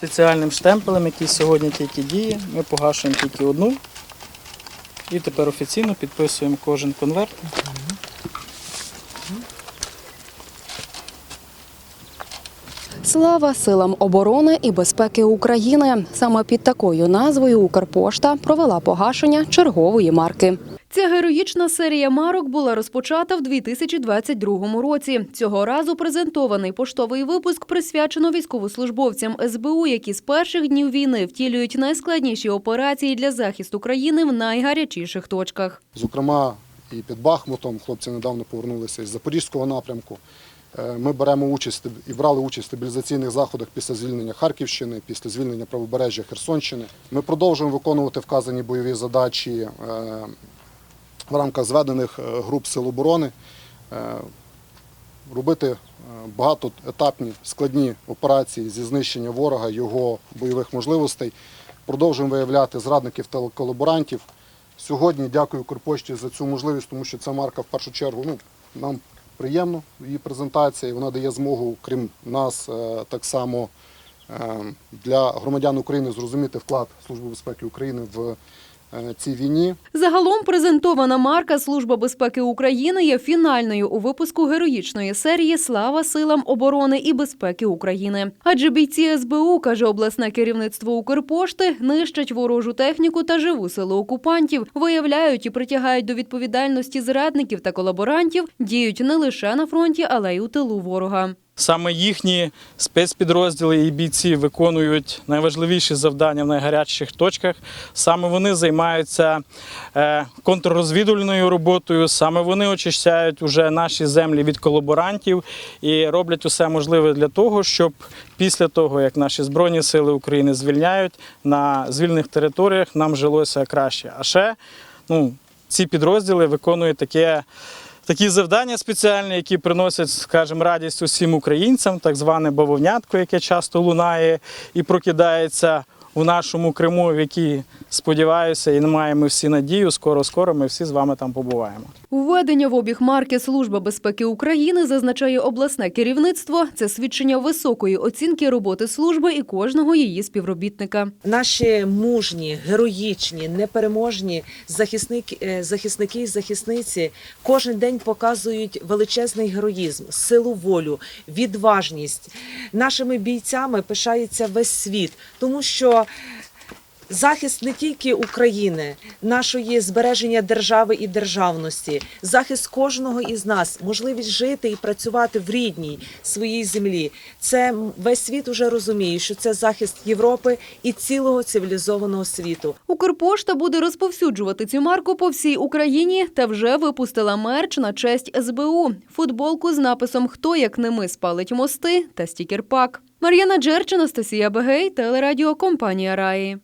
спеціальним штемпелем, який сьогодні тільки діє. Ми погашуємо тільки одну. І тепер офіційно підписуємо кожен конверт. Слава силам оборони і безпеки України. Саме під такою назвою Укрпошта провела погашення чергової марки. Ця героїчна серія марок була розпочата в 2022 році. Цього разу презентований поштовий випуск присвячено військовослужбовцям СБУ, які з перших днів війни втілюють найскладніші операції для захисту країни в найгарячіших точках. Зокрема, і під Бахмутом хлопці недавно повернулися із Запорізького напрямку. Е, Ми беремо участь і брали участь в стабілізаційних заходах після звільнення Харківщини, після звільнення правобережжя Херсонщини. Ми продовжуємо виконувати вказані бойові задачі е, в рамках зведених е, груп сил оборони, робити багатоетапні складні операції зі знищення ворога, його бойових можливостей. Продовжуємо виявляти зрадників та колаборантів. Сьогодні дякую Укрпошті за цю можливість, тому що ця марка в першу чергу ну, нам приємно її презентація. Вона дає змогу, крім нас, е, так само е, для громадян України зрозуміти вклад Служби безпеки України в цій війні. Загалом презентована марка Служба безпеки України є фінальною у випуску героїчної серії Слава силам оборони і безпеки України. Адже бійці СБУ, каже обласне керівництво Укрпошти, нищать ворожу техніку та живу силу окупантів, виявляють і притягають до відповідальності зрадників та колаборантів, діють не лише на фронті, але й у тилу ворога. Саме їхні спецпідрозділи і бійці виконують найважливіші завдання в найгарячіших точках. Саме вони займаються е, контррозвідувальною роботою, саме вони очищають уже наші землі від колаборантів і роблять усе можливе для того, щоб після того, як наші збройні сили України звільняють на звільнених територіях, нам жилося краще. А ще ну, ці підрозділи виконують таке. Такі завдання спеціальні, які приносять, скажімо, радість усім українцям, так зване бавовнятко, яке часто лунає і прокидається у нашому Криму, в який, сподіваюся, і маємо всі надію. Скоро-скоро ми всі з вами там побуваємо. Введення в обіг марки Служба безпеки України зазначає обласне керівництво. Це свідчення високої оцінки роботи служби і кожного її співробітника. Наші мужні, героїчні, непереможні захисники, е, захисники і захисниці кожен день показують величезний героїзм, силу волю, відважність. Нашими бійцями пишається весь світ, тому захист не тільки України, нашої збереження держави і державності, захист кожного із нас, можливість жити і працювати в рідній своїй землі. Це весь світ уже розуміє, що це захист Європи і цілого цивілізованого світу. Укрпошта буде розповсюджувати цю марку по всій Україні та вже випустила мерч на честь СБУ. Футболку з написом Хто як не ми спалить мости та стікер-пак. Мар'яна Джерч, Анастасія Бегей, телерадіокомпанія Раї.